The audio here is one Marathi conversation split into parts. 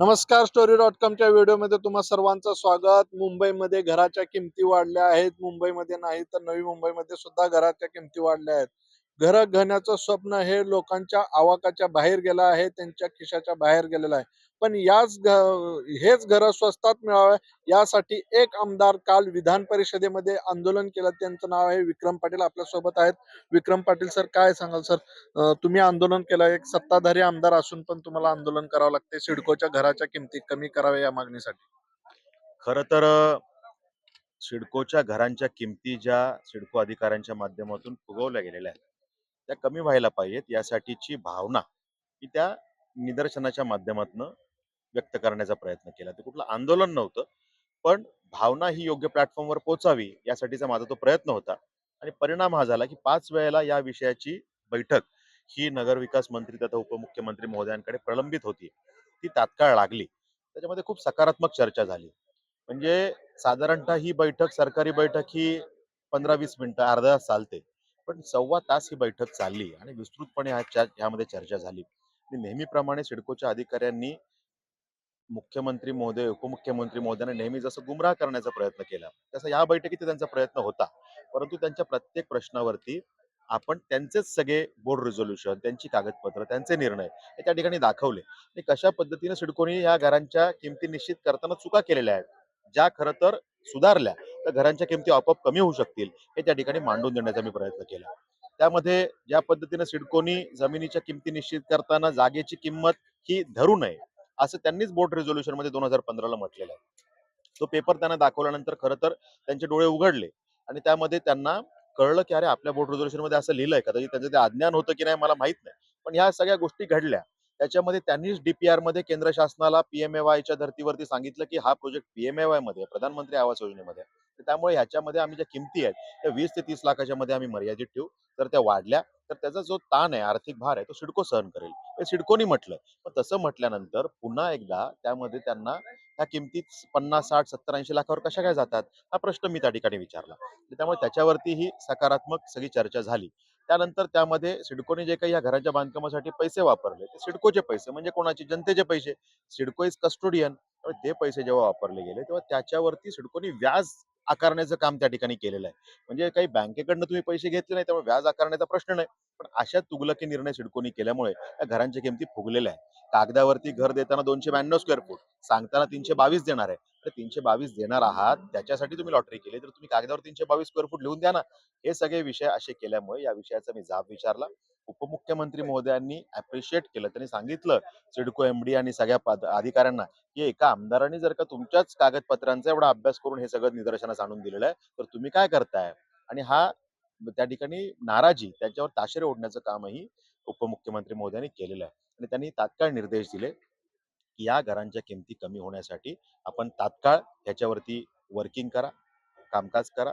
नमस्कार स्टोरी डॉट कॉमच्या व्हिडिओमध्ये तुम्हा सर्वांचं स्वागत. मुंबईमध्ये घराच्या किमती वाढल्या आहेत. मुंबईमध्ये नाही तर नवी मुंबईमध्ये सुद्धा घराच्या किमती वाढल्या आहेत. घर घेण्याचं स्वप्न हे लोकांच्या आवाकाच्या बाहेर गेलं आहे त्यांच्या खिशाच्या बाहेर गेलेलं आहे. पण याच घ- हेच घर स्वस्तात मिळावे यासाठी एक आमदार काल विधान परिषदेमध्ये आंदोलन केलं. त्यांचं नाव आहे विक्रम पाटील. आपल्यासोबत आहेत. विक्रम पाटील सर काय सांगाल सर? तुम्ही आंदोलन केलं एक सत्ताधारी आमदार असून पण तुम्हाला आंदोलन करावं लागते सिडकोच्या घराच्या किमती कमी कराव्या या मागणीसाठी. खरं तर सिडकोच्या घरांच्या किमती ज्या सिडको अधिकाऱ्यांच्या माध्यमातून फुगवल्या गेलेल्या आहेत त्या कमी व्हायला पाहिजेत यासाठीची भावना की त्या निदर्शनाच्या माध्यमातून व्यक्त करण्याचा प्रयत्न केला. ते कुठलं आंदोलन नव्हतं पण भावना ही योग्य प्लॅटफॉर्मवर पोचावी यासाठीचा माझा तो प्रयत्न होता. आणि परिणाम हा झाला की पाच वेळेला या विषयाची बैठक ही नगरविकास मंत्री तथा उपमुख्यमंत्री महोदयांकडे प्रलंबित होती. ती तात्काळ लागली. त्याच्यामध्ये खूप सकारात्मक चर्चा झाली. म्हणजे साधारणतः ही बैठक सरकारी बैठक ही पंधरा वीस मिनिटं अर्धा तास चालते. पण सव्वा तास ही बैठक चालली आणि विस्तृतपणे यामध्ये चर्चा झाली. नेहमीप्रमाणे सिडकोच्या अधिकाऱ्यांनी मुख्यमंत्री महोदय उपमुख्यमंत्री महोदयांना नेहमी जसं गुमराह करण्याचा प्रयत्न केला तसा या बैठकीत त्यांचा प्रयत्न होता. परंतु त्यांच्या प्रत्येक प्रश्नावरती आपण त्यांचेच सगळे बोर्ड रिझोल्युशन त्यांची कागदपत्र त्यांचे निर्णय हे त्या ठिकाणी दाखवले. आणि कशा पद्धतीने सिडकोनी या घरांच्या किमती निश्चित करताना चुका केलेल्या आहेत ज्या खरं तर सुधारल्या तर घरांच्या किमती आपोआप कमी होऊ शकतील हे त्या ठिकाणी मांडून देण्याचा मी प्रयत्न केला. त्यामध्ये ज्या पद्धतीने सिडकोनी जमिनीच्या किमती निश्चित करताना जागेची किंमत ही धरू नये असं त्यांनीच बोर्ड रेझोल्युशनमध्ये दोन हजार पंधराला म्हटलेलं आहे. तो पेपर त्यांना दाखवल्यानंतर खरं तर त्यांचे डोळे उघडले आणि त्यामध्ये त्यांना कळलं की अरे आपल्या बोर्ड रेझोल्युशनमध्ये असं लिहिलंय कदाचित त्यांचं ते अज्ञान होतं की नाही मला माहीत नाही. पण ह्या सगळ्या गोष्टी घडल्या. त्याच्यामध्ये त्यांनीच डीपीआरमध्ये केंद्र शासनाला पीएमएवायच्या धर्तीवरती सांगितलं की हा प्रोजेक्ट पीएमएवायमध्ये प्रधानमंत्री आवास योजनेमध्ये त्यामुळे ह्याच्यामध्ये आम्ही ज्या किमती आहेत त्या वीस ते तीस लाखाच्या मध्ये आम्ही मर्यादित ठेवू. तर त्या वाढल्या तर त्याचा जो ताण आहे आर्थिक भार आहे तो सिडको सहन करेल. हे सिडकोनी म्हटलं. पण तसं म्हटल्यानंतर पुन्हा एकदा त्यामध्ये त्यांना ह्या किमतीत पन्नास साठ सत्तर ऐंशी लाखावर कशा काय जातात हा प्रश्न मी त्या ठिकाणी विचारला. त्यामुळे त्याच्यावरती ही सकारात्मक सगळी चर्चा झाली. त्यानंतर त्यामध्ये सिडकोने जे काही या घराच्या बांधकामासाठी पैसे वापरले ते सिडकोचे पैसे म्हणजे कोणाचे? जनतेचे पैसे. सिडको इज कस्टोडियन ते पैसे जेव्हा वापरले गेले तेव्हा त्याच्यावरती सिडकोने व्याज आकारण्याचं काम त्या ठिकाणी केलेलं आहे. म्हणजे काही बँकेकडनं तुम्ही पैसे घेतले नाही त्यामुळे व्याज आकारण्याचा प्रश्न नाही. पण अशा तुगलकी निर्णय सिडकोनी केल्यामुळे या घरांच्या किमती फुगलेल्या आहेत. कागदावरती घर देताना दोनशे ब्याण्णव स्क्वेअर फूट सांगताना तीनशे बावीस देणार आहे. तीनशे बावीस देणार आहात त्याच्यासाठी तुम्ही लॉटरी केली. तर तुम्ही कागदावर तीनशे बावीस स्क्वेअर फूट लिहून द्या ना. हे सगळे विषय असे केल्यामुळे या विषयाचा मी जाब विचारला. उपमुख्यमंत्री महोदयांनी अप्रिशिएट केलं. त्यांनी सांगितलं सिडको एमडी आणि सगळ्या पद- अधिकाऱ्यांना की एका आमदारांनी जर का तुमच्याच कागदपत्रांचा एवढा अभ्यास करून हे सगळं निदर्शनास आणून दिलेलं आहे तर तुम्ही काय करताय? आणि हा त्या ठिकाणी नाराजी त्याच्यावर ताशेरे ओढण्याचं कामही उपमुख्यमंत्री महोदयांनी केलेलं आहे. आणि त्यांनी तात्काळ निर्देश दिले. या घरांच्या किमती कमी होण्यासाठी आपण तात्काळ ह्याच्यावरती वर्किंग करा कामकाज करा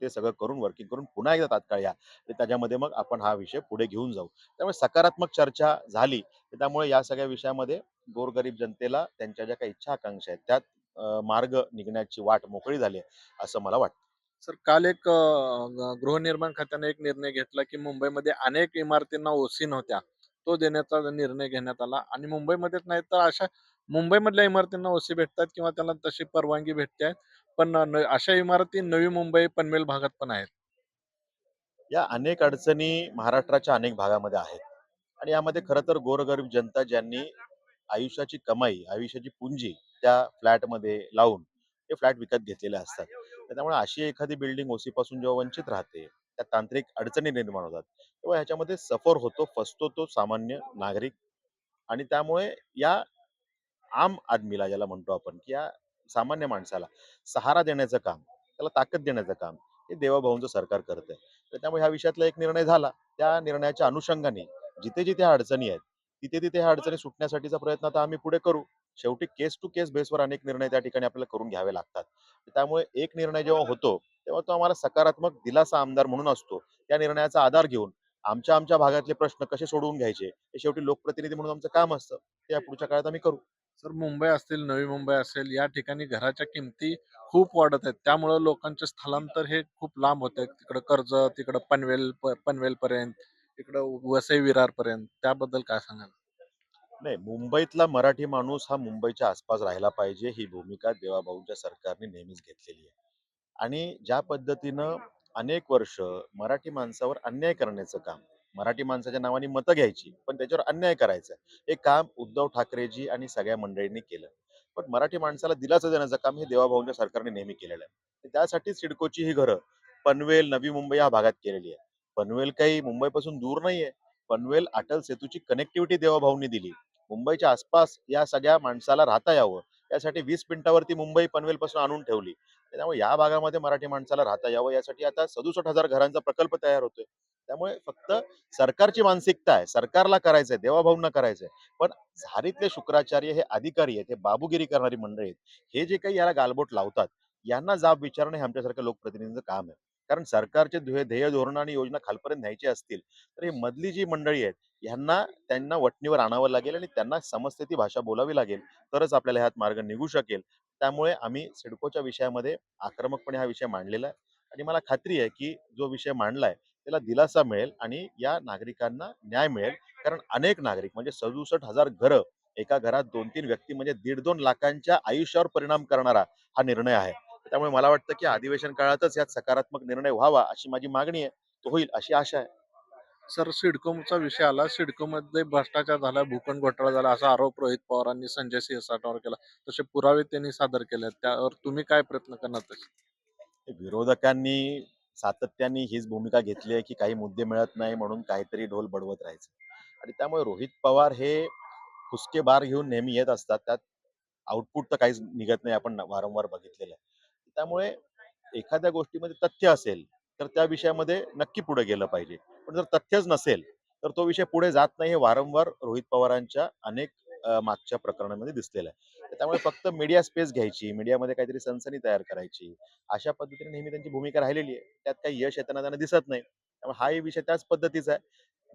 ते सगळं करून वर्किंग करून पुन्हा एकदा तात्काळ या. त्याच्यामध्ये मग आपण हा विषय पुढे घेऊन जाऊ. त्यामुळे सकारात्मक चर्चा झाली त्यामुळे या सगळ्या विषयामध्ये गोरगरीब जनतेला त्यांच्या ज्या काही इच्छा आकांक्षा आहेत त्यात मार्ग निघण्याची वाट मोकळी झाली आहे असं मला वाटतं. सर काल एक गृहनिर्माण खात्याने एक निर्णय घेतला की मुंबईमध्ये अनेक इमारतींना ओसी नव्हत्या. तो देण्याचा निर्णय घेण्यात आला आणि मुंबईमध्येच नाही तर अशा मुंबईमधल्या इमारतींना ओसी भेटतात किंवा त्यांना तशी परवानगी भेटते. पण अशा इमारती नवी मुंबई पनवेल भागात पण आहेत. या अनेक अडचणी महाराष्ट्राच्या अनेक भागामध्ये आहेत. आणि यामध्ये खरं तर गोरगरीब जनता ज्यांनी आयुष्याची कमाई आयुष्याची पुंजी त्या फ्लॅटमध्ये लावून ते फ्लॅट विकत घेतलेले असतात. त्यामुळे अशी एखादी बिल्डिंग ओसीपासून जेव्हा वंचित राहते त्या तांत्रिक अडचणी निर्माण होतात. तेव्हा ह्याच्यामध्ये सफर होतो फसतो तो सामान्य नागरिक आणि त्यामुळे या आम आदमीला ज्याला म्हणतो आपण की या सामान्य माणसाला सहारा देण्याचं काम त्याला ताकद देण्याचं काम हे देवाभाऊंचं सरकार करत आहे तर त्यामुळे ह्या विषयातला एक निर्णय झाला. त्या निर्णयाच्या अनुषंगाने जिथे जिथे ह्या अडचणी आहेत तिथे तिथे ह्या अडचणी सुटण्यासाठीचा प्रयत्न आता आम्ही पुढे करू. शेवटी केस टू केस बेसवर अनेक निर्णय त्या ठिकाणी आपल्याला करून घ्यावे लागतात. त्यामुळे एक निर्णय जेव्हा होतो तेव्हा तो आम्हाला सकारात्मक दिलासा आमदार म्हणून असतो. त्या निर्णयाचा आधार घेऊन आमच्या आमच्या भागातले प्रश्न कसे सोडवून घ्यायचे हे शेवटी लोकप्रतिनिधी म्हणून आमचं काम असतं. ते या पुढच्या काळात आम्ही करू. सर मुंबई असेल नवी मुंबई असेल या ठिकाणी घराच्या किमती खूप वाढत आहेत. त्यामुळं लोकांचे स्थलांतर हे खूप लांब होत आहे तिकडं कर्ज तिकडं पनवेल पनवेल पर्यंत तिकडं वसई विरार पर्यंत त्याबद्दल काय सांगाल? नाही मुंबईतला मराठी माणूस हा मुंबईच्या आसपास राहायला पाहिजे ही भूमिका देवाभाऊंच्या सरकारने नेहमीच घेतलेली आहे. आणि ज्या पद्धतीनं अनेक वर्ष मराठी माणसावर अन्याय करण्याचं काम मराठी माणसाच्या नावाने मतं घ्यायची पण त्याच्यावर अन्याय करायचा हे काम उद्धव ठाकरेजी आणि सगळ्या मंडळींनी केलं. पण मराठी माणसाला दिलासा देण्याचं काम हे देवाभाऊंच्या सरकारने नेहमी केलेलं आहे. त्यासाठी सिडकोची ही घरं पनवेल नवी मुंबई या भागात केलेली आहे. पनवेल काही मुंबईपासून दूर नाहीये. पनवेल अटल सेतूची कनेक्टिव्हिटी देवाभाऊंनी दिली. मुंबईच्या आसपास या सगळ्या माणसाला राहता यावं. यासाठी वीस मिनिटावरती मुंबई पनवेल पासून आणून ठेवली. त्यामुळे या भागामध्ये मराठी माणसाला राहता यावं. यासाठी आता सदुसष्ट हजार घरांचा प्रकल्प तयार होतोय. त्यामुळे फक्त सरकारची मानसिकता आहे. सरकारला करायचंय देवाभाऊंना करायचंय. पण झारीतले शुक्राचार्य हे अधिकारी आहेत. हे बाबूगिरी करणारी मंडळी आहेत. हे जे काही याला गालबोट लावतात यांना जाब विचारणं हे आमच्यासारख्या लोकप्रतिनिधींचं काम आहे. कारण सरकारचे ध्येय ध्येय धोरण आणि योजना खालपर्यंत न्यायची असतील तर ही मधली जी मंडळी आहेत ह्यांना त्यांना वटणीवर आणावं लागेल आणि त्यांना समजते ती भाषा बोलावी लागेल. तरच आपल्याला ह्यात मार्ग निघू शकेल. त्यामुळे आम्ही सिडकोच्या विषयामध्ये आक्रमकपणे हा विषय मांडलेला आहे. आणि मला खात्री आहे की जो विषय मांडलाय त्याला दिलासा मिळेल आणि या नागरिकांना न्याय मिळेल. कारण अनेक नागरिक म्हणजे सदुसष्ट हजार घरं एका घरात दोन तीन व्यक्ती म्हणजे दीड दोन लाखांच्या आयुष्यावर परिणाम करणारा हा निर्णय आहे. त्यामुळे मला वाटतं की अधिवेशन काळातच यात सकारात्मक निर्णय व्हावा अशी माझी मागणी आहे. तो होईल अशी आशा आहे. सर सिडकोचा विषय आला. सिडको मध्ये भ्रष्टाचार झाला भूखंड घोटाळा झाला असा आरोप रोहित पवारांनी संजय सिंहसाटावर केला. तसे पुरावे त्यांनी सादर केले त्यावर तुम्ही काय प्रयत्न करणार विरोधकांनी सातत्याने हीच भूमिका घेतली आहे की काही मुद्दे मिळत नाही म्हणून काहीतरी ढोल बडवत राहायचं. आणि त्यामुळे रोहित पवार हे फुसके बार घेऊन नेहमी येत असतात. त्यात आउटपुट तर काहीच निघत नाही आपण वारंवार बघितलेलं आहे. त्यामुळे एखाद्या गोष्टीमध्ये तथ्य असेल तर त्या विषयामध्ये नक्की पुढे गेलं पाहिजे. पण जर तथ्यच नसेल तर तो विषय पुढे जात नाही हे वारंवार रोहित पवारांच्या अनेक मागच्या प्रकरणामध्ये दिसलेलं आहे. त्यामुळे फक्त मीडिया स्पेस घ्यायची मीडियामध्ये काहीतरी सनसनी तयार करायची अशा पद्धतीने नेहमी त्यांची भूमिका राहिलेली आहे. त्यात काही यश येताना त्यांना दिसत नाही. त्यामुळे हाही विषय त्याच पद्धतीचा आहे.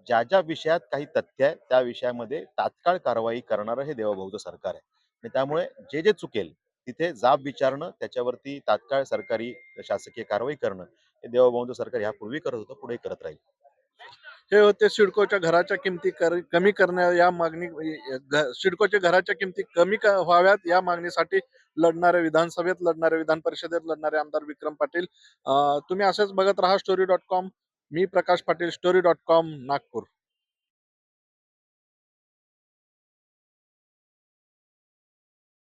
ज्या ज्या विषयात काही तथ्य आहे त्या विषयामध्ये तात्काळ कारवाई करणारं हे देवभाऊचं सरकार आहे. आणि त्यामुळे जे जे चुकेल तिथे जाब विचारणं त्याच्यावरती तात्काळ सरकारी शासकीय कारवाई करणं. हे देवाभाऊंचं सरकार यापूर्वी करत होतं पुढे करत राहील. हे होते सिडकोच्या घराच्या किमती कर- कमी करण्या या मागणी सिडकोच्या घराच्या किमती कमी व्हाव्यात या मागणीसाठी लढणारे विधानसभेत लढणारे विधान परिषदेत लढणारे आमदार विक्रम पाटील. तुम्ही असेच बघत राहा स्टोरी डॉट कॉम मी Prakash Patil story dot com Nagpur.